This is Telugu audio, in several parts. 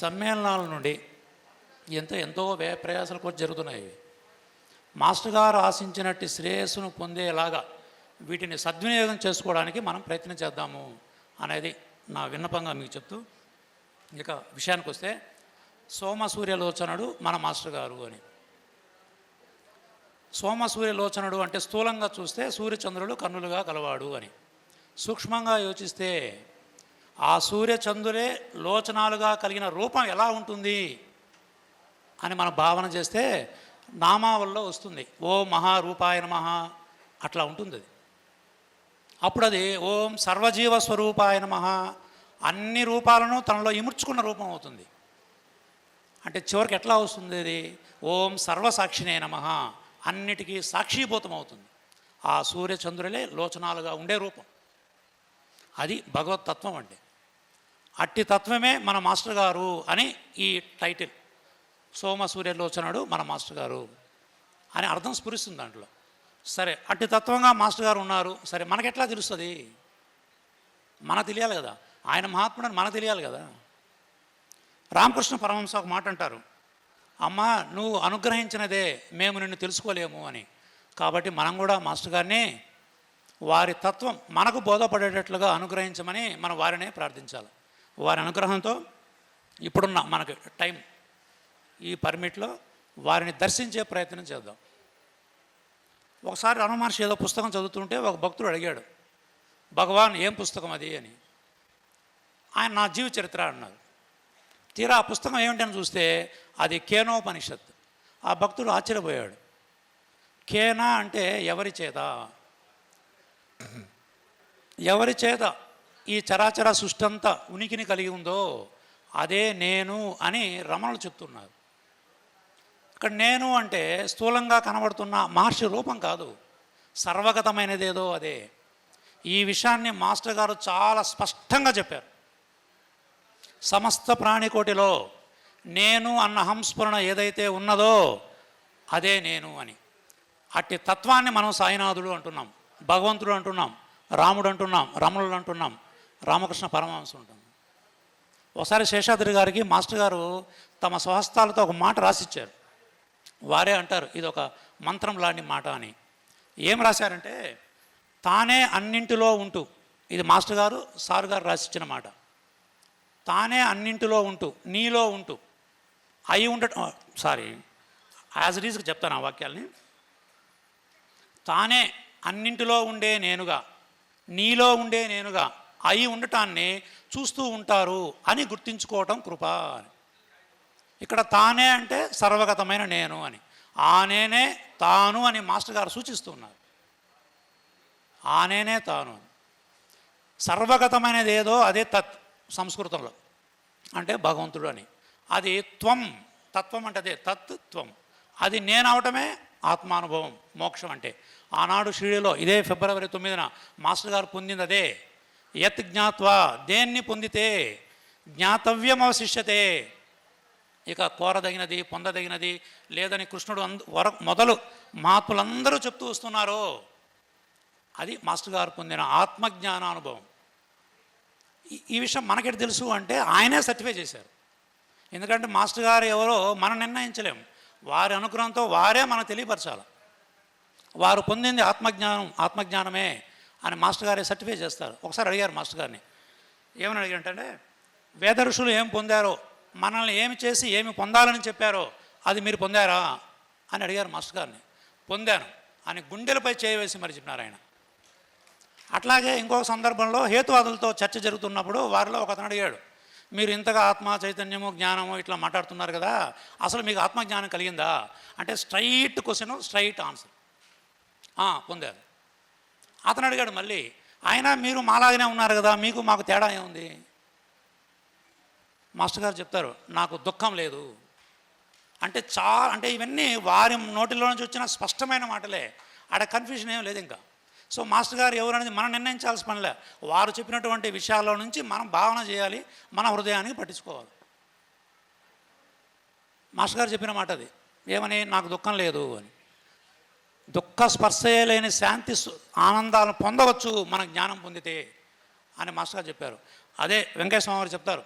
సమ్మేళనాల నుండి ఎంతో ఎంతో వ్యయ ప్రయాసాలు కూడా జరుగుతున్నాయి. మాస్టర్ గారు ఆశించినట్టు శ్రేయస్సును పొందేలాగా వీటిని సద్వినియోగం చేసుకోవడానికి మనం ప్రయత్నం చేద్దాము అనేది నా విన్నపంగా మీకు చెప్తూ ఇక విషయానికి వస్తే సోమసూర్యలోచనుడు మన మాస్టర్ గారు అని. సోమసూర్యలోచనుడు అంటే స్థూలంగా చూస్తే సూర్యచంద్రుడు కన్నులుగా కలవాడు అని. సూక్ష్మంగా యోచిస్తే ఆ సూర్యచంద్రులే లోచనాలుగా కలిగిన రూపం ఎలా ఉంటుంది అని మనం భావన చేస్తే నామావల్లో వస్తుంది. ఓ మహారూపాయ నమః అట్లా ఉంటుంది అది. అప్పుడు అది ఓం సర్వజీవ స్వరూపాయ మహా అన్ని రూపాలను తనలో ఇముడ్చుకున్న రూపం అవుతుంది. అంటే చివరికి ఎట్లా వస్తుంది అది? ఓం సర్వసాక్షినే నమ అన్నిటికీ సాక్షీభూతం అవుతుంది. ఆ సూర్యచంద్రులే లోచనాలుగా ఉండే రూపం. అది భగవత్ తత్వం అంటే అట్టి తత్వమే మన మాస్టర్ గారు అని ఈ టైటిల్. సోమ సూర్యలోచనుడు మన మాస్టర్ గారు అని అర్థం స్ఫురిస్తుంది దాంట్లో. సరే అట్టి తత్వంగా మాస్టర్ గారు ఉన్నారు. సరే మనకెట్లా తెలుస్తుంది? మన తెలియాలి కదా. ఆయన మహాత్ముడని మన మనకు తెలియాలి కదా. రామకృష్ణ పరమహంస ఒక మాట అంటారు. అమ్మా నువ్వు అనుగ్రహించినదే మేము నిన్ను తెలుసుకోలేము అని. కాబట్టి మనం కూడా మాస్టర్ గారిని వారి తత్వం మనకు బోధపడేటట్లుగా అనుగ్రహించమని మనం వారినే ప్రార్థించాలి. వారి అనుగ్రహంతో ఇప్పుడున్న మనకి టైం ఈ పర్మిట్లో వారిని దర్శించే ప్రయత్నం చేద్దాం. ఒకసారి రమణ ఏదో పుస్తకం చదువుతుంటే ఒక భక్తుడు అడిగాడు భగవాన్ ఏం పుస్తకం అది? అని. ఆయన నా జీవ చరిత్ర అన్నారు తీరా ఆ పుస్తకం ఏమిటని చూస్తే అది కేనోపనిషత్ ఆ భక్తుడు ఆశ్చర్యపోయాడు. కేనా అంటే ఎవరి చేత? ఎవరి చేత? ఈ చరాచర సృష్టి అంతా ఉనికిని కలిగి ఉందో అదే నేను అని రమణులు చెప్తున్నారు. ఇక్కడ నేను అంటే స్థూలంగా కనబడుతున్న మహర్షి రూపం కాదు సర్వగతమైనదేదో అదే. ఈ విషయాన్ని మాస్టర్ గారు చాలా స్పష్టంగా చెప్పారు. సమస్త ప్రాణికోటిలో నేను అన్న హంస్మరణ ఏదైతే ఉన్నదో అదే నేను అని. అట్టి తత్వాన్ని మనం సాయినాథుడు అంటున్నాం భగవంతుడు అంటున్నాం రాముడు అంటున్నాం రమణుడు అంటున్నాం. రామకృష్ణ పరమహంస ఉంటుంది ఒకసారి శేషాద్రి గారికి మాస్టర్ గారు తమ స్వహస్తాలతో ఒక మాట రాసిచ్చారు. వారే అంటారు ఇది ఒక మంత్రం లాంటి మాట అని. ఏం రాశారంటే తానే అన్నింటిలో ఉంటూ ఇది మాస్టర్ గారు సార్ గారు రాసిచ్చిన మాట. తానే అన్నింటిలో ఉంటూ నీలో ఉంటూ అయి ఉండటం సారీ యాజ్ ఇట్ చెప్తాను ఆ వాక్యాల్ని. తానే అన్నింటిలో ఉండే నేనుగా నీలో ఉండే నేనుగా అయి ఉండటాన్ని చూస్తూ ఉంటారు అని గుర్తించుకోవటం కృప అని. ఇక్కడ తానే అంటే సర్వగతమైన నేను అని. ఆ నేనే తాను అని మాస్టర్ గారు సూచిస్తున్నారు. ఆ నేనే తాను అని. సర్వగతమైనది ఏదో అదే తత్ సంస్కృతంలో. అంటే భగవంతుడు అని. అది త్వం తత్వం అంటే అదే తత్ త్వం. అది నేను అవటమే ఆత్మానుభవం మోక్షం అంటే. ఆనాడు షిరిడిలో ఇదే ఫిబ్రవరి తొమ్మిదిన మాస్టర్ గారు పొందింది అదే. యత్ జ్ఞాత్వా దేన్ని పొందితే జ్ఞాతవ్యం అవశిష్యతే ఇక కోరదగినది పొందదగినది లేదని కృష్ణుడు అంద వర మొదలు మహాత్ములందరూ చెప్తూ వస్తున్నారు అది మాస్టర్ గారు పొందిన ఆత్మజ్ఞానానుభవం. ఈ- ఈ విషయం మనకెట్ తెలుసు అంటే ఆయనే సర్టిఫై చేశారు. ఎందుకంటే మాస్టర్ గారు ఎవరో మనం నిర్ణయించలేం. వారి అనుగ్రహంతో వారే మనకు తెలియపరచాలి. వారు పొందింది ఆత్మజ్ఞానం ఆత్మజ్ఞానమే. అని మాస్టర్ గారే సర్టిఫై చేస్తారు. ఒకసారి అడిగారు మాస్టర్ గారిని. ఏమని అడిగారంటే వేద ఋషులు ఏం పొందారో మనల్ని ఏమి చేసి ఏమి పొందాలని చెప్పారో అది మీరు పొందారా? అని అడిగారు మాస్టర్ గారిని. పొందాను. అని గుండెలపై చేయవేసి మరి చెప్పినారు ఆయన. అట్లాగే ఇంకొక సందర్భంలో హేతువాదులతో చర్చ జరుగుతున్నప్పుడు వారిలో ఒక అతను అడిగాడు మీరు ఇంతగా ఆత్మ చైతన్యము జ్ఞానము ఇట్లా మాట్లాడుతున్నారు కదా అసలు మీకు ఆత్మజ్ఞానం కలిగిందా? అంటే స్ట్రైట్ క్వశ్చన్ స్ట్రైట్ ఆన్సర్. పొందారు. అతను అడిగాడు మళ్ళీ ఆయన మీరు మాలాగానే ఉన్నారు కదా మీకు మాకు తేడా ఏముంది? మాస్టర్ గారు చెప్తారు నాకు దుఃఖం లేదు. అంటే చా అంటే ఇవన్నీ వారి నోటిలో నుంచి వచ్చిన స్పష్టమైన మాటలే. ఆడ కన్ఫ్యూజన్ ఏం లేదు ఇంకా. సో మాస్టర్ గారు ఎవరు అనేది మనం నిర్ణయించాల్సిన పనిలే. వారు చెప్పినటువంటి విషయాల్లో నుంచి మనం భావన చేయాలి మన హృదయానికి పట్టించుకోవాలి. మాస్టర్ గారు చెప్పిన మాట అది ఏమని? నాకు దుఃఖం లేదు అని. దుఃఖ స్పర్శయలేని శాంతి సు- ఆనందాలను పొందవచ్చు మన జ్ఞానం పొందితే అని మాస్టర్ గారు చెప్పారు. అదే వెంకటేశ్వర స్వామి గారు చెప్తారు.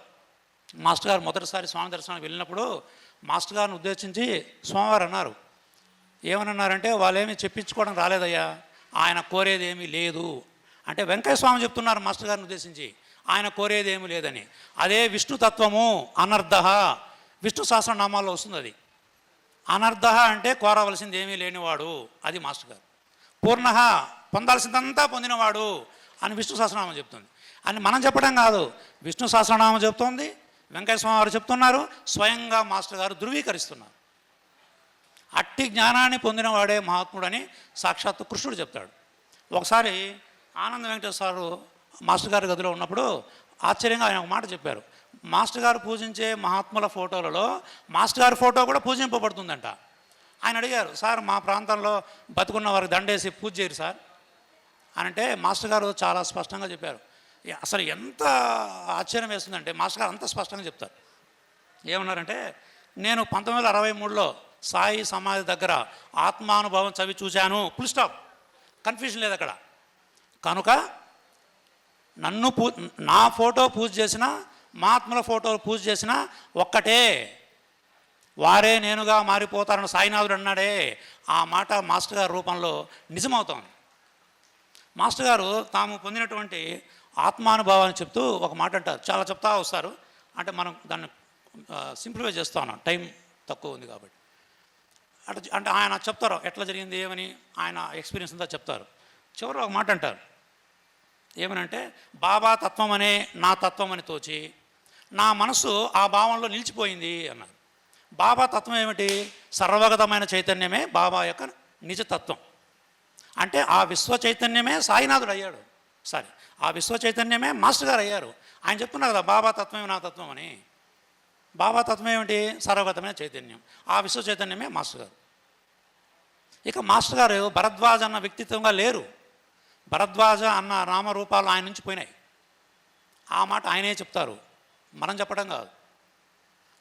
మాస్టర్ గారు మొదటిసారి స్వామి దర్శనానికి వెళ్ళినప్పుడు మాస్టర్ గారిని ఉద్దేశించి స్వామివారు అన్నారు. ఏమన్నారంటే వాళ్ళేమీ చెప్పించుకోవడం రాలేదయ్యా. ఆయన కోరేది ఏమీ లేదు. అంటే వెంకయ్య స్వామి చెప్తున్నారు మాస్టర్ గారిని ఉద్దేశించి. ఆయన కోరేది ఏమీ లేదని. అదే విష్ణుతత్వము అనర్ధ విష్ణు సహస్రనామాల్లో వస్తుంది అది. అనర్ధ అంటే కోరవలసింది ఏమీ లేనివాడు. అది మాస్టర్ గారు. పూర్ణ పొందాల్సిందంతా పొందినవాడు అని విష్ణు సహస్రనామం చెప్తుంది. అని మనం చెప్పడం కాదు. విష్ణు సహస్రనామం చెప్తోంది. వెంకటస్వామి వారు చెప్తున్నారు. స్వయంగా మాస్టర్ గారు ధృవీకరిస్తున్నారు. అట్టి జ్ఞానాన్ని పొందినవాడే మహాత్ముడని సాక్షాత్తు కృష్ణుడు చెప్తాడు. ఒకసారి ఆనంద వెంకటేశ్వర మాస్టర్ గారి గదిలో ఉన్నప్పుడు ఆశ్చర్యంగా ఆయన ఒక మాట చెప్పారు. మాస్టర్ గారు పూజించే మహాత్ముల ఫోటోలలో మాస్టర్ గారి ఫోటో కూడా పూజింపబడుతుందంట. ఆయన అడిగారు సార్ మా ప్రాంతంలో బతుకున్న వారికి దండేసి పూజ చేయరు సార్. అని అంటే మాస్టర్ గారు చాలా స్పష్టంగా చెప్పారు. అసలు ఎంత ఆశ్చర్యం వేస్తుందంటే మాస్టర్ గారు అంత స్పష్టంగా చెప్తారు. ఏమన్నారంటే నేను పంతొమ్మిది వందల అరవై మూడులో సాయి సమాధి దగ్గర ఆత్మానుభవం చవి చూశాను. ఫుల్ స్టాప్ కన్ఫ్యూజన్ లేదు అక్కడ. కనుక నన్ను పూ నా ఫోటో పూజ చేసిన మహాత్ముల ఫోటోలు పూజ చేసిన ఒక్కటే. వారే నేనుగా మారిపోతారని సాయినాథుడు అన్నాడే. ఆ మాట మాస్టర్ గారి రూపంలో నిజమవుతోంది. మాస్టర్ గారు తాము పొందినటువంటి ఆత్మానుభవాన్ని చెప్తూ ఒక మాట అంటారు. చాలా చెప్తా వస్తారు. అంటే మనం దాన్ని సింప్లిఫై చేస్తా ఉన్నాం. టైం తక్కువ ఉంది కాబట్టి. అట్లా అంటే ఆయన చెప్తారు ఎట్లా జరిగింది ఏమని ఆయన ఎక్స్పీరియన్స్ అంతా చెప్తారు. చివరిలో ఒక మాట అంటారు. ఏమనంటే బాబా తత్వం అనే నా తత్వం అని తోచి నా మనసు ఆ భావంలో నిలిచిపోయింది అన్నారు బాబా తత్వం ఏమిటి? సర్వగతమైన చైతన్యమే బాబా యొక్క నిజతత్వం. అంటే ఆ విశ్వ చైతన్యమే సాయినాథుడు అయ్యాడు. సారీ ఆ విశ్వ చైతన్యమే మాస్టర్ గారు అయ్యారు. ఆయన చెప్తున్నారు కదా బాబా తత్వమే నా తత్వం అని. బాబా తత్వం ఏమిటి? సర్వగతమైన చైతన్యం. ఆ విశ్వ చైతన్యమే మాస్టర్ గారు. ఇక మాస్టర్ గారు భరద్వాజ్ అన్న వ్యక్తిత్వంగా లేరు. భరద్వాజ అన్న నామరూపాలు ఆయన నుంచి పోయినాయి. ఆ మాట ఆయనే చెప్తారు. మనం చెప్పడం కాదు.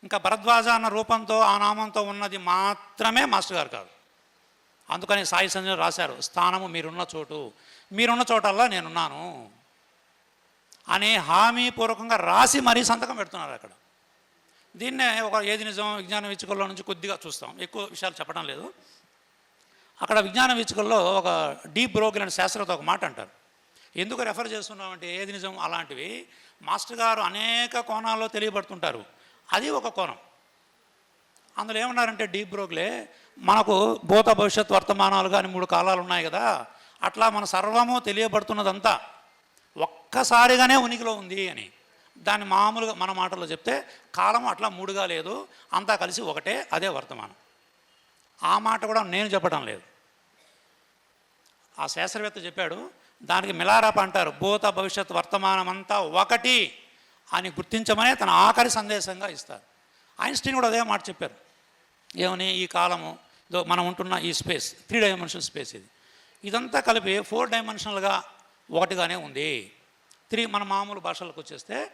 ఇంకా భరద్వాజ అన్న రూపంతో ఆ నామంతో ఉన్నది మాత్రమే మాస్టర్ గారు కాదు. అందుకని సాయి సంజయ్ రాశారు స్థానము మీరున్న చోటు మీరున్న చోటల్లా నేనున్నాను అనే హామీపూర్వకంగా రాసి మరీ సంతకం పెడుతున్నారు అక్కడ. దీన్నే ఒక ఏది నిజం విజ్ఞాన విచ్చుకల్లో నుంచి కొద్దిగా చూస్తాం. ఎక్కువ విషయాలు చెప్పడం లేదు. అక్కడ విజ్ఞాన విచ్చుకల్లో ఒక డీప్ బ్రోకిల్ అనే శాస్త్రవేత్త ఒక మాట అంటారు. ఎందుకు రెఫర్ చేస్తున్నామంటే ఏది నిజం అలాంటివి? మాస్టర్ గారు అనేక కోణాల్లో తెలియబడుతుంటారు. అది ఒక కోణం. అందులో ఏమన్నారంటే డీప్ బ్రోగ్లే మనకు భూత భవిష్యత్ వర్తమానాలు కానీ మూడు కాలాలు ఉన్నాయి కదా అట్లా మన సర్వము తెలియబడుతున్నదంతా ఒక్కసారిగానే ఉనికిలో ఉంది అని. దాన్ని మామూలుగా మన మాటల్లో చెప్తే కాలం అట్లా మూడుగా లేదు అంతా కలిసి ఒకటే అదే వర్తమానం. ఆ మాట కూడా నేను చెప్పడం లేదు. ఆ శాస్త్రవేత్త చెప్పాడు దానికి మిలారాప అంటారు. భూత భవిష్యత్ వర్తమానం అంతా ఒకటి అని గుర్తించమనే తన ఆఖరి సందేశంగా ఇస్తారు. ఐన్స్టీన్ కూడా అదే మాట చెప్పారు. ఏమని ఈ కాలము మనం ఉంటున్న ఈ స్పేస్ త్రీ డైమెన్షనల్ స్పేస్ ఇది. ఇదంతా కలిపి ఫోర్ డైమెన్షనల్గా ఒకటిగానే ఉంది. త్రీ మన మామూలు భాషలకు వచ్చేస్తే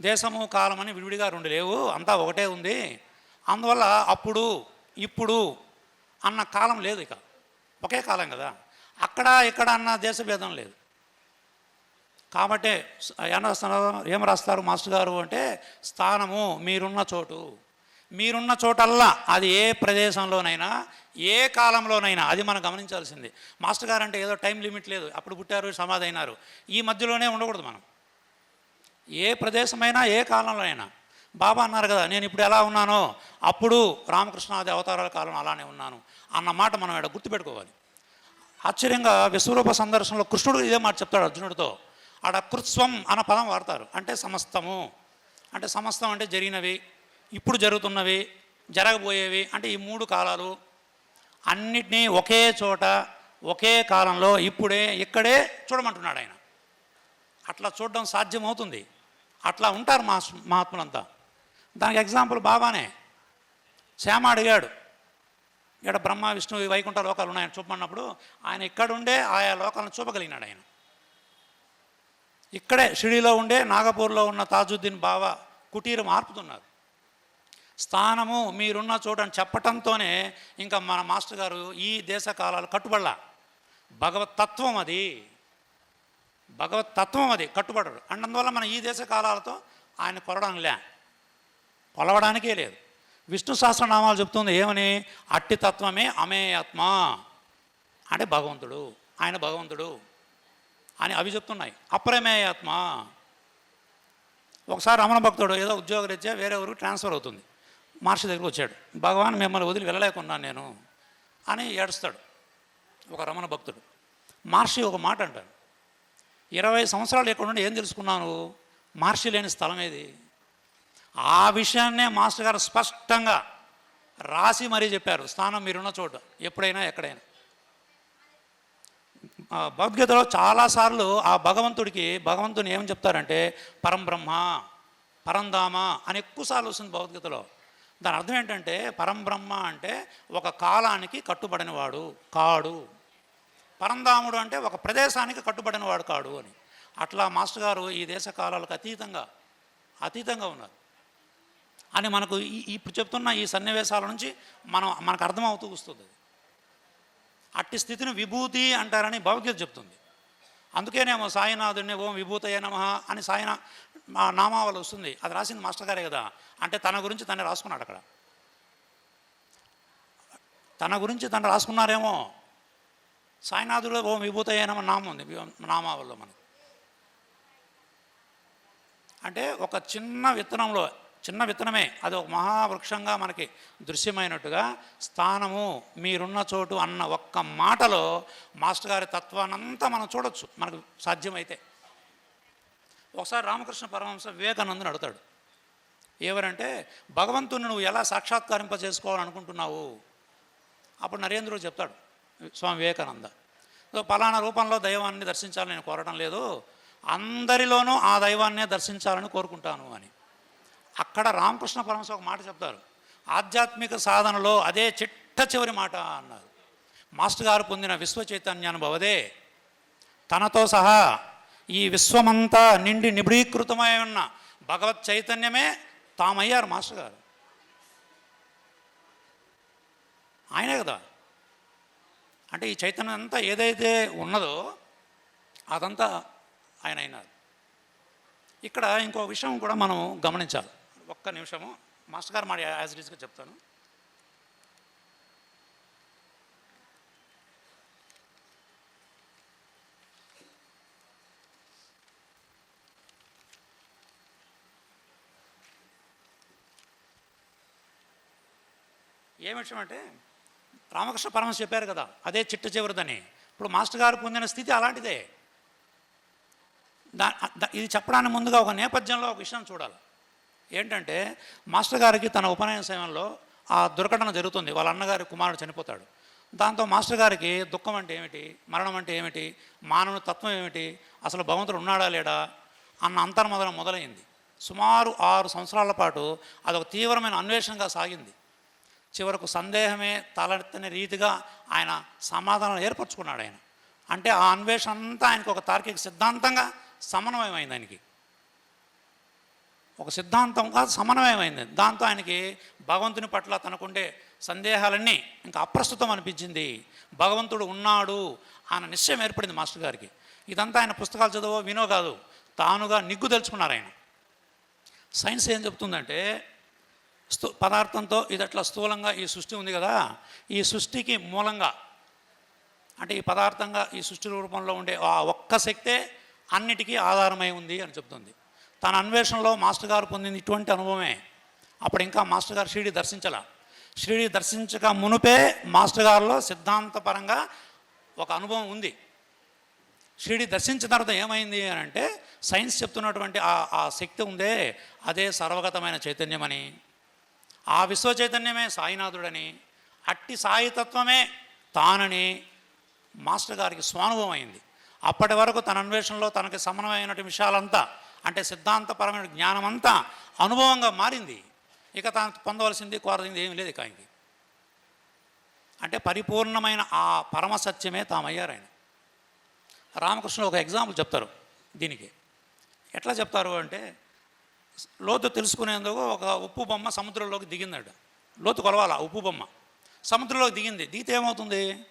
దేశము కాలం అని విడివిడిగా రెండు లేవు అంతా ఒకటే ఉంది. అందువల్ల అప్పుడు ఇప్పుడు అన్న కాలం లేదు ఇక. ఒకే కాలం కదా. అక్కడ ఇక్కడ అన్న దేశభేదం లేదు. కాబట్టి ఏం ఏం రాస్తారు మాస్టర్ గారు అంటే స్థానము మీరున్న చోటు. మీరున్న చోటల్లా అది ఏ ప్రదేశంలోనైనా ఏ కాలంలోనైనా అది మనం గమనించాల్సింది. మాస్టర్ గారు అంటే ఏదో టైం లిమిట్ లేదు అప్పుడు పుట్టారు సమాధి అయినారు ఈ మధ్యలోనే ఉండకూడదు మనం. ఏ ప్రదేశమైనా ఏ కాలంలో అయినా బాబా అన్నారు కదా నేను ఇప్పుడు ఎలా ఉన్నానో అప్పుడు రామకృష్ణాది అవతారాల కాలం అలానే ఉన్నాను అన్న మాట మనం ఇక్కడ గుర్తుపెట్టుకోవాలి. ఆశ్చర్యంగా విశ్వరూప సందర్శనలో కృష్ణుడు ఇదే మాట చెప్తాడు అర్జునుడితో. ఆడ కృత్స్వం అన్న పదం వాడతారు. అంటే సమస్తము. అంటే సమస్తం అంటే జరిగినవి ఇప్పుడు జరుగుతున్నవి జరగబోయేవి అంటే ఈ మూడు కాలాలు అన్నిటినీ ఒకే చోట ఒకే కాలంలో ఇప్పుడే ఇక్కడే చూడమంటున్నాడు ఆయన. అట్లా చూడడం సాధ్యమవుతుంది. అట్లా ఉంటారు మా మహాత్ములంతా. దానికి ఎగ్జాంపుల్ బాబానే. శ్యామ అడిగాడు ఇక్కడ బ్రహ్మ విష్ణు వైకుంఠ లోకాలు ఉన్నాయని చూపమన్నప్పుడు ఆయన ఇక్కడుండే ఆయా లోకాలను చూపగలిగినాడు ఆయన. ఇక్కడే షిడిలో ఉండే నాగపూర్లో ఉన్న తాజుద్దీన్ బాబా కుటీరం ఆర్పుతున్నారు. స్థానము మీరున్న చోట అని చెప్పటంతోనే ఇంకా మన మాస్టర్ గారు ఈ దేశ కాలాలు కట్టుబడలా. భగవత్ తత్వం అది. భగవత్ తత్వం అది కట్టుబడరు. అందువల్ల మనం ఈ దేశ కాలాలతో ఆయన కొలవడానికి లే. కొలవడానికే లేదు. విష్ణు సహస్రనామాలు చెప్తుంది ఏమని? అట్టితత్వమే అమేయాత్మ. అంటే భగవంతుడు ఆయన భగవంతుడు అని అవి చెప్తున్నాయి. అప్రమేయాత్మ. ఒకసారి రమణ భక్తుడు ఏదో ఉద్యోగరీత్యా వేరే ఊరికి ట్రాన్స్ఫర్ అవుతుంది. మహర్షి దగ్గరికి వచ్చాడు. భగవాన్ మిమ్మల్ని వదిలి వెళ్ళలేకున్నాను నేను అని ఏడుస్తాడు ఒక రమణ భక్తుడు. మహర్షి ఒక మాట అంటాడు. ఇరవై సంవత్సరాలు ఎక్కడ నుండి ఏం తెలుసుకున్నాను? మహర్షి లేని స్థలం ఏది? ఆ విషయాన్నే మాస్టర్ గారు స్పష్టంగా రాసి మరీ చెప్పారు. స్థానం మీరున్న చోట ఎప్పుడైనా ఎక్కడైనా. భగవద్గీతలో చాలాసార్లు ఆ భగవంతుడికి భగవంతుని ఏమని చెప్తారంటే పరంబ్రహ్మ పరంధామ అని ఎక్కువసార్లు వస్తుంది భగవద్గీతలో. దాని అర్థం ఏంటంటే పరంబ్రహ్మ అంటే ఒక కాలానికి కట్టుబడినవాడు కాడు. పరంధాముడు అంటే ఒక ప్రదేశానికి కట్టుబడినవాడు కాడు అని. అట్లా మాస్టర్ గారు ఈ దేశ కాలాలకు అతీతంగా అతీతంగా ఉన్నారు. అని మనకు ఈ ఇప్పుడు చెప్తున్న ఈ సన్నివేశాల నుంచి మనం మనకు అర్థమవుతూ వస్తుంది అట్టి స్థితిని విభూతి అంటారని భగవద్గీత చెప్తుంది. అందుకేనేమో సాయినాథుడిని ఓం విభూతయ నమ అని సాయినా మా నామావళి వస్తుంది. అది రాసింది మాస్టర్ గారే కదా. అంటే తన గురించి తనే రాసుకున్నాడు అక్కడ. తన గురించి తను రాసుకున్నారేమో. సాయినాథుడు ఓం విభూతయ నమ నామం ఉంది. నామావళిలో మనకి. అంటే ఒక చిన్న విత్తనంలో చిన్న విత్తనమే. అది ఒక మహావృక్షంగా మనకి దృశ్యమైనట్టుగా స్థానము మీరున్న చోటు అన్న ఒక్క మాటలో మాస్టర్ గారి తత్వానంతా మనం చూడొచ్చు. మనకు సాధ్యమైతే. ఒకసారి రామకృష్ణ పరమహంస వివేకానందని అడుగుతాడు. ఎవరంటే భగవంతుని నువ్వు ఎలా సాక్షాత్కరింప చేసుకోవాలనుకుంటున్నావు? అప్పుడు నరేంద్రుడు చెప్తాడు స్వామి వివేకానంద "సో పలానా రూపంలో దైవాన్ని దర్శించాలని నేను కోరడం లేదు. అందరిలోనూ ఆ దైవాన్నే దర్శించాలని కోరుకుంటాను అని. అక్కడ రామకృష్ణ పరమశ ఒక మాట చెప్తారు. ఆధ్యాత్మిక సాధనలో అదే చిట్ట చివరి మాట అన్నారు. మాస్టర్ గారు పొందిన విశ్వ చైతన్యానుభవదే తనతో సహా ఈ విశ్వమంతా నిండి నిబిడీకృతమై ఉన్న భగవత్ చైతన్యమే తామయ్యారు మాస్టర్ గారు. ఆయనే కదా. అంటే ఈ చైతన్యం అంతా ఏదైతే ఉన్నదో అదంతా ఆయన అయినారు. ఇక్కడ ఇంకో విషయం కూడా మనం గమనించాలి. ఒక్క నిమిషము. మాస్టర్ గారు మా యాజ్ చెప్తాను. ఏం విషయం అంటే రామకృష్ణ పరమశ చెప్పారు కదా అదే చిట్ట చివరిదని. ఇప్పుడు మాస్టర్ గారు పొందిన స్థితి అలాంటిదే. దా- ఇది చెప్పడానికి ముందుగా ఒక నేపథ్యంలో ఒక విషయం చూడాలి. ఏంటంటే మాస్టర్ గారికి తన ఉపనయన సమయంలో ఆ దుర్ఘటన జరుగుతుంది. వాళ్ళ అన్నగారి కుమారుడు చనిపోతాడు. దాంతో మాస్టర్ గారికి దుఃఖం అంటే ఏమిటి? మరణం అంటే ఏమిటి? మానవుని తత్వం ఏమిటి? అసలు భగవంతుడు ఉన్నాడా లేడా? అన్న అంతర్మదనం మొదలైంది. సుమారు ఆరు సంవత్సరాల పాటు అదొక తీవ్రమైన అన్వేషణగా సాగింది. చివరకు సందేహమే తలెత్తని రీతిగా ఆయన సమాధానం ఏర్పరచుకున్నాడు ఆయన. అంటే ఆ అన్వేషణ అంతా ఆయనకు ఒక తార్కిక సిద్ధాంతంగా సమన్వయమైంది ఆయనకి. ఒక సిద్ధాంతంగా సమన్వయమైంది. దాంతో ఆయనకి భగవంతుని పట్ల తనకుండే సందేహాలన్నీ ఇంకా అప్రస్తుతం అనిపించింది. భగవంతుడు ఉన్నాడు అన్న నిశ్చయం ఏర్పడింది మాస్టర్ గారికి. ఇదంతా ఆయన పుస్తకాలు చదవో వినో కాదు తానుగా నిగ్గు తెలుసుకున్నారు ఆయన. సైన్స్ ఏం చెప్తుందంటే స్థూ పదార్థంతో ఇది అట్లా స్థూలంగా ఈ సృష్టి ఉంది కదా ఈ సృష్టికి మూలంగా అంటే ఈ పదార్థంగా ఈ సృష్టి రూపంలో ఉండే ఆ ఒక్క శక్తే అన్నిటికీ ఆధారమై ఉంది అని చెప్తుంది. తన అన్వేషణలో మాస్టర్ గారు పొందింది ఇటువంటి అనుభవమే. అప్పుడు ఇంకా మాస్టర్ గారు షిరిడి దర్శించాల. షిరిడి దర్శించక మునుపే మాస్టర్ గారిలో సిద్ధాంతపరంగా ఒక అనుభవం ఉంది. షిరిడి దర్శించిన తర్వాత ఏమైంది అని అంటే సైన్స్ చెప్తున్నటువంటి ఆ ఆ శక్తి ఉందే అదే సర్వగతమైన చైతన్యమని. ఆ విశ్వ చైతన్యమే సాయినాథుడని అట్టి సాయితత్వమే తానని మాస్టర్ గారికి స్వానుభవం అయింది. అప్పటి వరకు తన అన్వేషణలో తనకి సమన్వయమైన విషయాలంతా అంటే సిద్ధాంతపరమైన జ్ఞానం అంతా అనుభవంగా మారింది. ఇక తాను పొందవలసింది కోరదింది ఏమీ లేదు ఇక ఆయనకి. అంటే పరిపూర్ణమైన ఆ పరమ సత్యమే తామయ్యారు ఆయన. రామకృష్ణుడు ఒక ఎగ్జాంపుల్ చెప్తారు దీనికి. ఎట్లా చెప్తారు అంటే లోతు తెలుసుకునేందుకు ఒక ఉప్పు బొమ్మ సముద్రంలోకి దిగిందట. లోతు కొలవాల? ఉప్పు బొమ్మ. సముద్రంలోకి దిగింది. దిగితే ఏమవుతుంది?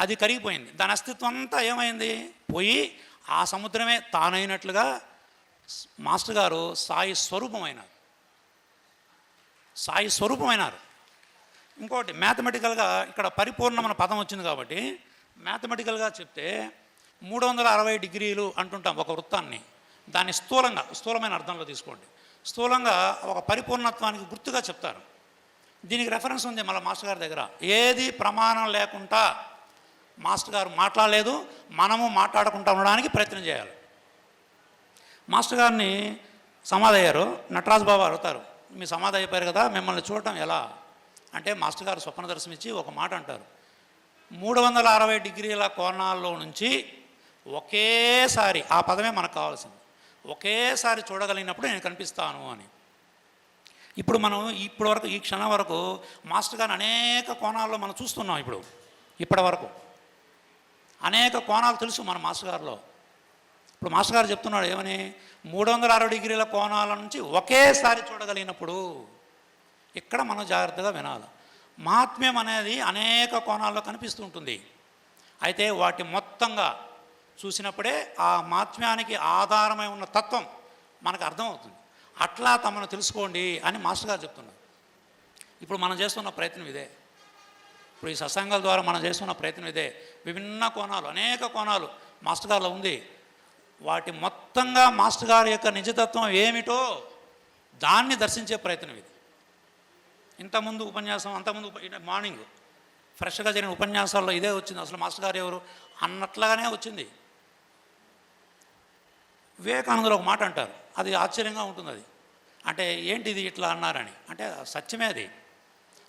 అది కరిగిపోయింది. దాని అస్తిత్వం అంతా ఏమైంది? పోయి ఆ సముద్రమే తానైనట్లుగా మాస్టర్ గారు సాయి స్వరూపమైనారు. సాయి స్వరూపమైనారు. ఇంకోటి మ్యాథమెటికల్గా ఇక్కడ పరిపూర్ణమైన పదం వచ్చింది కాబట్టి మ్యాథమెటికల్గా చెప్తే మూడు వందల అరవై డిగ్రీలు అంటుంటాం ఒక వృత్తాన్ని. దాన్ని స్థూలంగా స్థూలమైన అర్థంలో తీసుకోండి. స్థూలంగా ఒక పరిపూర్ణత్వానికి గుర్తుగా చెప్తారు. దీనికి రెఫరెన్స్ ఉంది మళ్ళీ మాస్టర్ గారి దగ్గర. ఏది ప్రమాణం లేకుండా మాస్టర్ గారు మాట్లాడలేదు మనము మాట్లాడకుండా ఉండడానికి ప్రయత్నం చేయాలి. మాస్టర్ గారిని సమాధి అయ్యారు నటరాజు బాబు అడుగుతారు మీ సమాధి అయిపోయారు కదా మిమ్మల్ని చూడటం ఎలా? అంటే మాస్టర్ గారు స్వప్న దర్శనం ఇచ్చి ఒక మాట అంటారు. మూడు వందల అరవై డిగ్రీల కోణాల్లో నుంచి ఒకేసారి ఆ పదమే మనకు కావాల్సింది. ఒకేసారి చూడగలిగినప్పుడు నేను కనిపిస్తాను అని. ఇప్పుడు మనం ఇప్పటి వరకు ఈ క్షణం వరకు మాస్టర్ గారిని అనేక కోణాల్లో మనం చూస్తున్నాం ఇప్పుడు ఇప్పటి వరకు. అనేక కోణాలు తెలుసు మన మాస్టర్ గారిలో ఇప్పుడు మాస్టర్ గారు చెప్తున్నాడు ఏమని? మూడు వందల అరవై డిగ్రీల కోణాల నుంచి ఒకేసారి చూడగలిగినప్పుడు ఇక్కడ మనం జాగ్రత్తగా వినాలి. మహాత్మ్యం అనేది అనేక కోణాల్లో కనిపిస్తూ ఉంటుంది. అయితే వాటి మొత్తంగా చూసినప్పుడే ఆ మహాత్మ్యానికి ఆధారమై ఉన్న తత్వం మనకు అర్థమవుతుంది. అట్లా తమను తెలుసుకోండి అని మాస్టర్ గారు చెప్తున్నారు ఇప్పుడు మనం చేస్తున్న ప్రయత్నం ఇదే. ఇప్పుడు ఈ సత్సంగాల ద్వారా మనం చేస్తున్న ప్రయత్నం ఇదే. విభిన్న కోణాలు అనేక కోణాలు మాస్టర్ గారిలో ఉంది. వాటి మొత్తంగా మాస్టర్ గారి యొక్క నిజతత్వం ఏమిటో దాన్ని దర్శించే ప్రయత్నం ఇది. ఇంతకుముందు ఉపన్యాసం అంతకుముందు మార్నింగ్ ఫ్రెష్గా జరిగిన ఉపన్యాసాల్లో ఇదే వచ్చింది. అసలు మాస్టర్ గారు ఎవరు అన్నట్లుగానే వచ్చింది. వివేకానందులు ఒక మాట అంటారు. అది ఆశ్చర్యంగా ఉంటుంది అది. అంటే ఏంటి ఇది ఇట్లా అన్నారని. అంటే సత్యమే అది.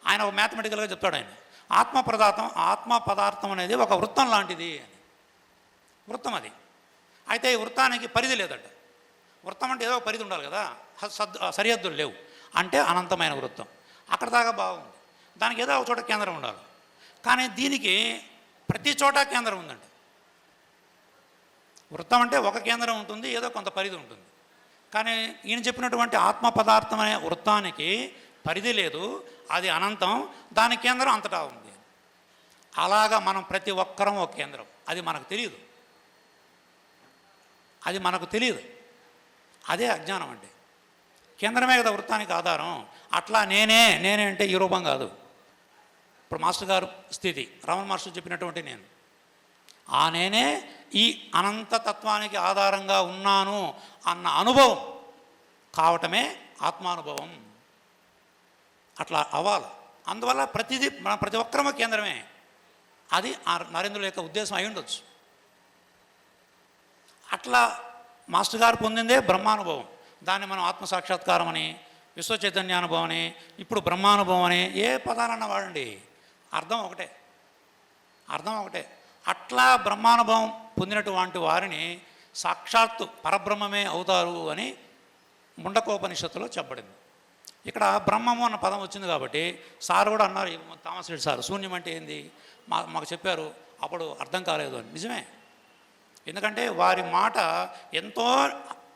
ఆయన ఒక మ్యాథమెటికల్గా చెప్తాడు ఆయన. ఆత్మ పదార్థం ఆత్మ పదార్థం అనేది ఒక వృత్తం లాంటిది అని. వృత్తం అది. అయితే ఈ వృత్తానికి పరిధి లేదట. వృత్తం అంటే ఏదో ఒక పరిధి ఉండాలి కదా. సద్ సరిహద్దులు లేవు. అంటే అనంతమైన వృత్తం. అక్కడ దాకా బాగుంది. దానికి ఏదో ఒక చోట కేంద్రం ఉండాలి. కానీ దీనికి ప్రతి చోట కేంద్రం ఉందంట. వృత్తం అంటే ఒక కేంద్రం ఉంటుంది ఏదో కొంత పరిధి ఉంటుంది. కానీ ఈయన చెప్పినటువంటి ఆత్మ పదార్థం అనే వృత్తానికి పరిధి లేదు అది అనంతం దాని కేంద్రం అంతటా ఉంది. అలాగా మనం ప్రతి ఒక్కరం ఒక కేంద్రం. అది మనకు తెలియదు అది మనకు తెలియదు అదే అజ్ఞానం అండి. కేంద్రమే కదా వృత్తానికి ఆధారం. అట్లా నేనే నేనే అంటే ఈ రూపం కాదు. ఇప్పుడు మాస్టర్ గారు స్థితి. రమణ మాస్టర్ చెప్పినటువంటి నేను. ఆ నేనే ఈ అనంతతత్వానికి ఆధారంగా ఉన్నాను అన్న అనుభవం కావటమే ఆత్మానుభవం. అట్లా అవ్వాలి. అందువల్ల ప్రతిదీ మన ప్రతి ఒక్కరమ కేంద్రమే. అది నరేంద్రుల యొక్క ఉద్దేశం అయి ఉండొచ్చు. అట్లా మాస్టర్ గారు పొందిందే బ్రహ్మానుభవం. దాన్ని మనం ఆత్మసాక్షాత్కారం అని విశ్వ చైతన్యానుభవం అని ఇప్పుడు బ్రహ్మానుభవం అని ఏ పదాలన్నా వాడండి. అర్థం ఒకటే. అర్థం ఒకటే. అట్లా బ్రహ్మానుభవం పొందినటువంటి వారిని సాక్షాత్తు పరబ్రహ్మమే అవుతారు అని ముండకోపనిషత్తులో చెప్పబడింది. ఇక్కడ బ్రహ్మము అన్న పదం వచ్చింది కాబట్టి సార్ కూడా అన్నారు ఈ థామస్ రెడ్డి సార్ శూన్యం అంటే ఏంది? మా మాకు చెప్పారు అప్పుడు అర్థం కాలేదు అని. నిజమే. ఎందుకంటే వారి మాట ఎంతో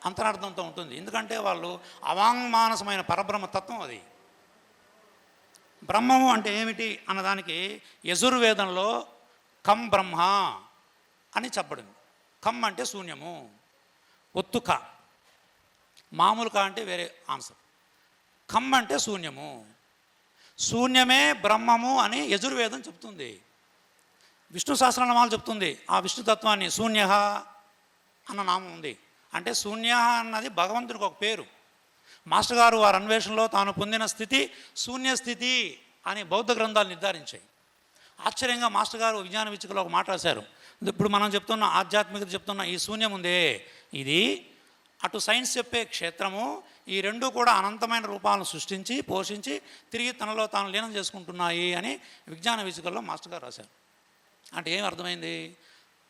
అంతరార్థంతో ఉంటుంది. ఎందుకంటే వాళ్ళు అవాంగ్మానసమైన పరబ్రహ్మ తత్వం అది. బ్రహ్మము అంటే ఏమిటి అన్నదానికి యజుర్వేదంలో కం బ్రహ్మ అని చెప్పడం కమ్ అంటే శూన్యము ఒత్తుక. మామూలుక అంటే వేరే ఆన్సర్. కమ్ అంటే శూన్యము. శూన్యమే బ్రహ్మము అని యజుర్వేదం చెప్తుంది. విష్ణు సహస్రనామాలు చెప్తుంది. ఆ విష్ణుతత్వాన్ని శూన్య అన్న నామం ఉంది. అంటే శూన్య అన్నది భగవంతుడికి ఒక పేరు. మాస్టర్ గారు వారి అన్వేషణలో తాను పొందిన స్థితి శూన్య స్థితి అని బౌద్ధ గ్రంథాలు నిర్ధారించాయి. ఆశ్చర్యంగా మాస్టర్ గారు విజ్ఞాన విచ్చుకలో ఒక మాట రాశారు. ఇప్పుడు మనం చెప్తున్న ఆధ్యాత్మికత చెప్తున్న ఈ శూన్యం ఉందే. ఇది అటు సైన్స్ చెప్పే క్షేత్రము ఈ రెండు కూడా అనంతమైన రూపాలను సృష్టించి పోషించి తిరిగి తనలో తాను లీనం చేసుకుంటున్నాయి అని విజ్ఞాన విసుకల్లో మాస్టర్ గారు రాశారు. అంటే ఏం అర్థమైంది?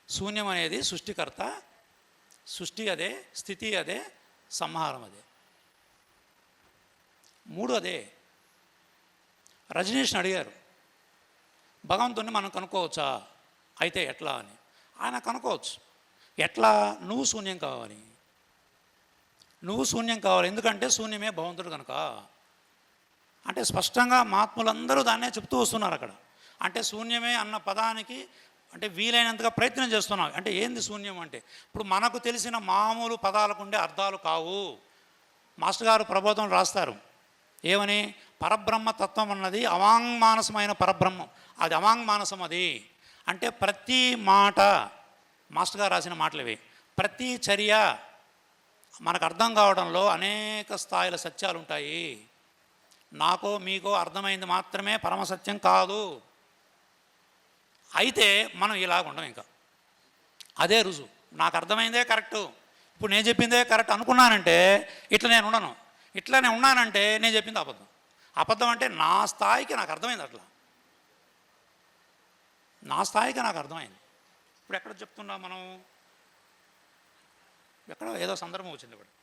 శూన్యం అనేది సృష్టికర్త సృష్టి అదే స్థితి అదే సంహారం అదే. మూడు అదే. రజనీష్ని అడిగారు భగవంతుని మనం కనుక్కోవచ్చా? అయితే ఎట్లా అని. ఆయన కనుక్కోవచ్చు. ఎట్లా? నువ్వు శూన్యం కావాలి. నువ్వు శూన్యం కావాలి. ఎందుకంటే శూన్యమే భగవంతుడు కనుక. అంటే స్పష్టంగా మహాత్ములందరూ దాన్నే చెప్తూ వస్తున్నారు అక్కడ. అంటే శూన్యమే అన్న పదానికి అంటే వీలైనంతగా ప్రయత్నం చేస్తున్నాం అంటే ఏంది శూన్యం అంటే? ఇప్పుడు మనకు తెలిసిన మామూలు పదాలకు ఉండే అర్థాలు కావు. మాస్టర్ గారు ప్రబోధం రాస్తారు. ఏమని? పరబ్రహ్మ తత్వం అన్నది అవాంగ్మానసమైన పరబ్రహ్మం. అది అవాంగ్మానసం అది. అంటే ప్రతి మాట మాస్టర్ గారు రాసిన మాటలు ఇవి. ప్రతి చర్య మనకు అర్థం కావడంలో అనేక స్థాయిల సత్యాలు ఉంటాయి నాకో మీకో అర్థమైంది మాత్రమే పరమసత్యం కాదు. అయితే మనం ఇలాగ ఉండం ఇంకా. అదే రుజువు. నాకు అర్థమైందే కరెక్టు. ఇప్పుడు నేను చెప్పిందే కరెక్ట్ అనుకున్నానంటే ఇట్లా నేను ఉండను. ఇట్లా నేను ఉన్నానంటే నేను చెప్పింది అబద్ధం. అబద్ధం అంటే నా స్థాయికి నాకు అర్థమైంది అట్లా. నా స్థాయికి నాకు అర్థమైంది. ఇప్పుడు ఎక్కడ చెప్తున్నా మనం? ఎక్కడో ఏదో సందర్భం వచ్చింది ఇప్పుడు.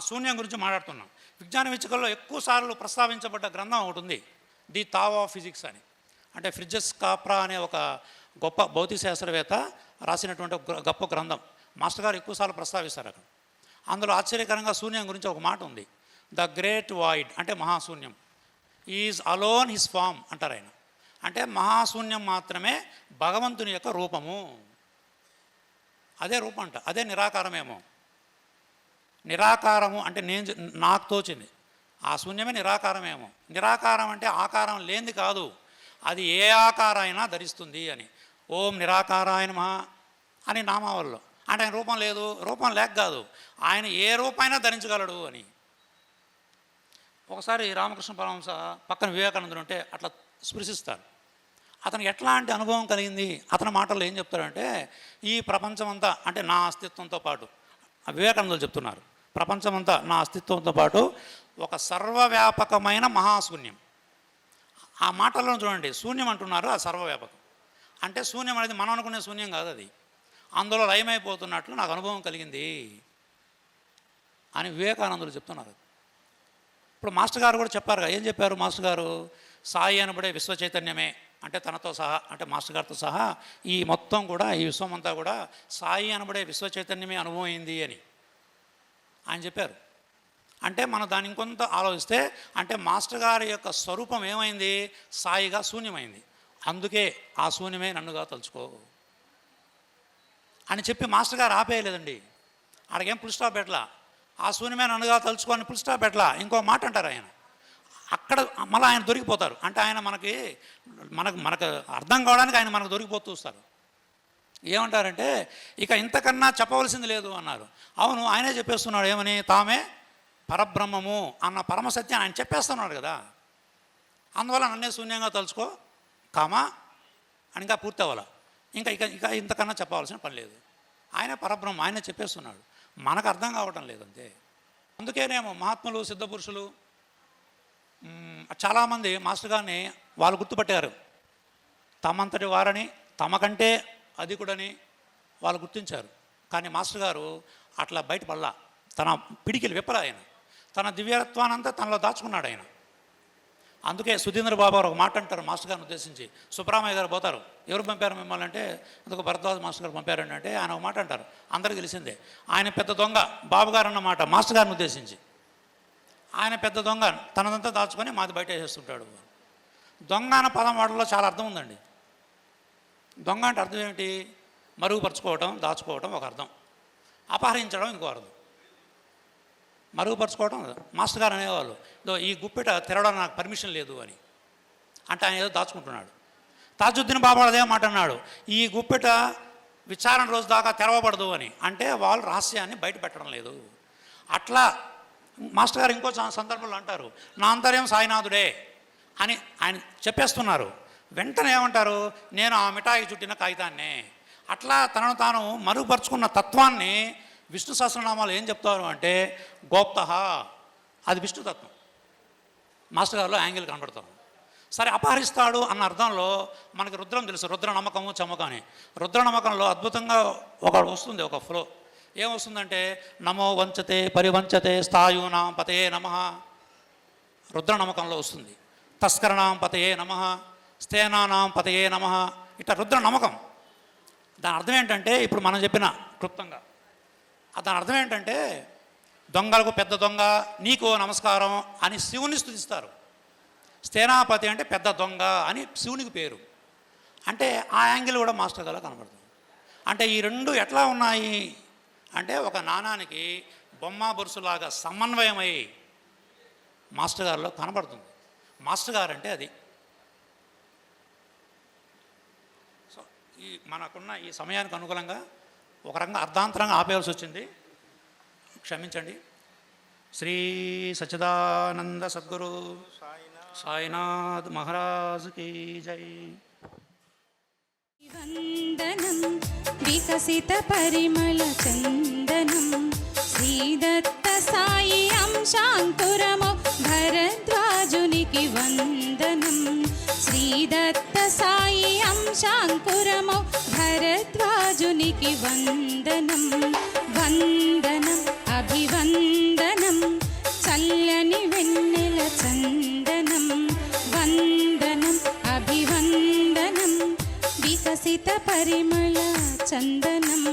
శూన్యం గురించి మాట్లాడుతున్నాం. విజ్ఞాన విచికల్లో ఎక్కువ సార్లు ప్రస్తావించబడ్డ గ్రంథం ఒకటి ఉంది. ది తావ్ ఆఫ్ ఫిజిక్స్ అని. అంటే ఫ్రిడ్జెస్ కాప్రా అనే ఒక గొప్ప భౌతిక శాస్త్రవేత్త రాసినటువంటి గొప్ప గ్రంథం. మాస్టర్ గారు ఎక్కువసార్లు ప్రస్తావిస్తారు అక్కడ. అందులో ఆశ్చర్యకరంగా శూన్యం గురించి ఒక మాట ఉంది. ద గ్రేట్ వాయిడ్ అంటే మహాశూన్యం. ఈజ్ అలోన్ హిస్ ఫామ్ అంటారు ఆయన. అంటే మహాశూన్యం మాత్రమే భగవంతుని యొక్క రూపము. అదే రూపం అంట అదే నిరాకారమేమో. నిరాకారము అంటే నేను నాకు తోచింది. ఆ శూన్యమే నిరాకారమేమో. నిరాకారం అంటే ఆకారం లేనిది కాదు. అది ఏ ఆకారం ధరిస్తుంది అని. ఓం నిరాకారాయన మహా అని నామావల్లో అంటే ఆయన రూపం లేదు రూపం లేక కాదు. ఆయన ఏ రూపమైనా ధరించగలడు అని. ఒకసారి రామకృష్ణ పరమహంస పక్కన వివేకానందుడు ఉంటే అట్లా స్పృశిస్తారు. అతనికి ఎట్లాంటి అనుభవం కలిగింది? అతని మాటల్లో ఏం చెప్తారంటే ఈ ప్రపంచమంతా అంటే నా అస్తిత్వంతో పాటు వివేకానందలు వివేకానందులు చెప్తున్నారు. ప్రపంచమంతా నా అస్తిత్వంతో పాటు ఒక సర్వవ్యాపకమైన మహాశూన్యం. ఆ మాటల్లో చూడండి. శూన్యం అంటున్నారు ఆ సర్వవ్యాపకం. అంటే శూన్యం అనేది మనం అనుకునే శూన్యం కాదు అది. అందులో లయమైపోతున్నట్లు నాకు అనుభవం కలిగింది అని వివేకానందులు చెప్తున్నారు. ఇప్పుడు మాస్టర్ గారు కూడా చెప్పారు కదా ఏం చెప్పారు మాస్టర్ గారు? సాయి అనబడే విశ్వ చైతన్యమే అంటే తనతో సహా అంటే మాస్టర్ గారితో సహా ఈ మొత్తం కూడా ఈ విశ్వం అంతా కూడా సాయి అనబడే విశ్వ చైతన్యమే అనుభవం అయింది అని ఆయన చెప్పారు. అంటే మనం దాన్ని ఇంకొంత ఆలోచిస్తే అంటే మాస్టర్ గారి యొక్క స్వరూపం ఏమైంది? సాయిగా శూన్యమైంది. అందుకే ఆ శూన్యమే నన్నుగా తలుచుకో అని చెప్పి మాస్టర్ గారు ఆపేయలేదండి. ఆడకేం పుల్ స్టాప్ పెట్టలా? ఆ శూన్యమే నన్నుగా తలుచుకొని పుల్ స్టాప్ పెట్టలా? ఇంకో మాట అంటారు ఆయన. అక్కడ మళ్ళీ ఆయన దొరికిపోతారు. అంటే ఆయన మనకి మనకు మనకు అర్థం కావడానికి ఆయన మనకు దొరికిపోతూ వస్తారు. ఏమంటారంటే ఇక ఇంతకన్నా చెప్పవలసింది లేదు అన్నారు. అవును ఆయనే చెప్పేస్తున్నాడు ఏమని? తామే పరబ్రహ్మము అన్న పరమసత్యం ఆయన చెప్పేస్తున్నాడు కదా. అందువల్ల నన్నే శూన్యంగా తలుచుకో కామా అని ఇంకా పూర్తి అవ్వాల. ఇంకా ఇక ఇక ఇంతకన్నా చెప్పవలసిన పని లేదు. ఆయన పరబ్రహ్మ ఆయన చెప్పేస్తున్నాడు. మనకు అర్థం కావటం లేదంతే. అందుకేనేమో మహాత్ములు సిద్ధపురుషులు చాలామంది మాస్టర్ గారిని వాళ్ళు గుర్తుపట్టారు. తమంతటి వారని తమకంటే అధికుడని వాళ్ళు గుర్తించారు. కానీ మాస్టర్ గారు అట్లా బయటపడలా. తన పిడికిలు విప్పల ఆయన. తన దివ్యత్వానంతా తనలో దాచుకున్నాడు ఆయన. అందుకే సుధీంద్ర బాబు గారు ఒక మాట అంటారు మాస్టర్ గారిని ఉద్దేశించి. సుబ్రహ్మణ్య గారు పోతారు. ఎవరు పంపారు మిమ్మల్ని అంటే అందుకు భరద్వాజ్ మాస్టర్ గారు పంపారు అంటే ఆయన ఒక మాట అంటారు. అందరికీ తెలిసిందే. ఆయన పెద్ద దొంగ బాబు గారు అన్నమాట మాస్టర్ గారిని ఉద్దేశించి. ఆయన పెద్ద దొంగ. తనదంతా దాచుకొని మాది బయట వేసేస్తుంటాడు. దొంగ అన్న పదం వాడలో చాలా అర్థం ఉందండి. దొంగ అంటే అర్థం ఏమిటి? మరుగుపరుచుకోవటం దాచుకోవటం ఒక అర్థం. అపహరించడం ఇంకో అర్థం. మరుగుపరుచుకోవటం మాస్టర్ గారు అనేవాళ్ళు "ఇదో ఈ గుప్పెట తెరవడానికి నాకు పర్మిషన్ లేదు అని. అంటే ఆయన ఏదో దాచుకుంటున్నాడు. తాజుద్దీన్ బాబా అదే మాట అన్నాడు ఈ గుప్పెట విచారణ రోజు దాకా తెరవబడదు అని. అంటే వాళ్ళు రహస్యాన్ని బయట పెట్టడం లేదు. అట్లా మాస్టర్ గారు ఇంకో సందర్భంలో అంటారు నా అంతర్యం సాయినాథుడే అని ఆయన చెప్పేస్తున్నారు. వెంటనే ఏమంటారు నేను ఆ మిఠాయి చుట్టిన కాగితాన్ని. అట్లా తనను తాను మరుగుపరుచుకున్న తత్వాన్ని విష్ణు సహస్రనామాలు ఏం చెప్తారు అంటే గోప్త అది విష్ణుతత్వం మాస్టర్ గారిలో యాంగిల్ కనబడతాం సరే అపహరిస్తాడు అన్న అర్థంలో మనకి రుద్రం తెలుసు రుద్ర నమ్మకము చమ్మకం అని. రుద్ర నమ్మకంలో అద్భుతంగా ఒక వస్తుంది ఒక ఫ్లో ఏమొస్తుందంటే నమో వంచతే పరివంచతే స్థాయూనాం పతయే నమ. రుద్ర నమకంలో వస్తుంది. తస్కరణాం పతయే నమ. స్థేనానాం పతయే నమ. ఇట్లా రుద్ర నమ్మకం దాని అర్థం ఏంటంటే ఇప్పుడు మనం చెప్పిన క్లుప్తంగా. దాని అర్థం ఏంటంటే దొంగలకు పెద్ద దొంగ నీకో నమస్కారం అని శివుని స్థుతిస్తారు స్థేనాపతి అంటే పెద్ద దొంగ అని శివునికి పేరు. అంటే ఆ యాంగిల్ కూడా మాస్టర్ గారు కనబడుతుంది. అంటే ఈ రెండు ఎట్లా ఉన్నాయి? అంటే ఒక నాణానికి బొమ్మ బొరుసులాగా సమన్వయమై మాస్టర్ గారిలో కనబడుతుంది. మాస్టర్ గారు అంటే అది. సో ఈ మనకున్న ఈ సమయానికి అనుకూలంగా ఒక రకంగా అర్ధాంతరంగా ఆపేయాల్సి వచ్చింది. క్షమించండి. శ్రీ సచిదానంద సద్గురు సాయినాథ్ మహారాజ్ కీ జై. వందనం వికసిత పరిమళ చందనం. శ్రీదత్త సాయి అంశాంకురము భరద్వాజునికి వందనం. శ్రీదత్త సాయి అంశాంకురము భరద్వాజునికి వందనం. వందనం అభివందనం చల్లని వెన్నెల చందనం. వందనం అభివందనం వికసిత పరిమళ ചന്ദനം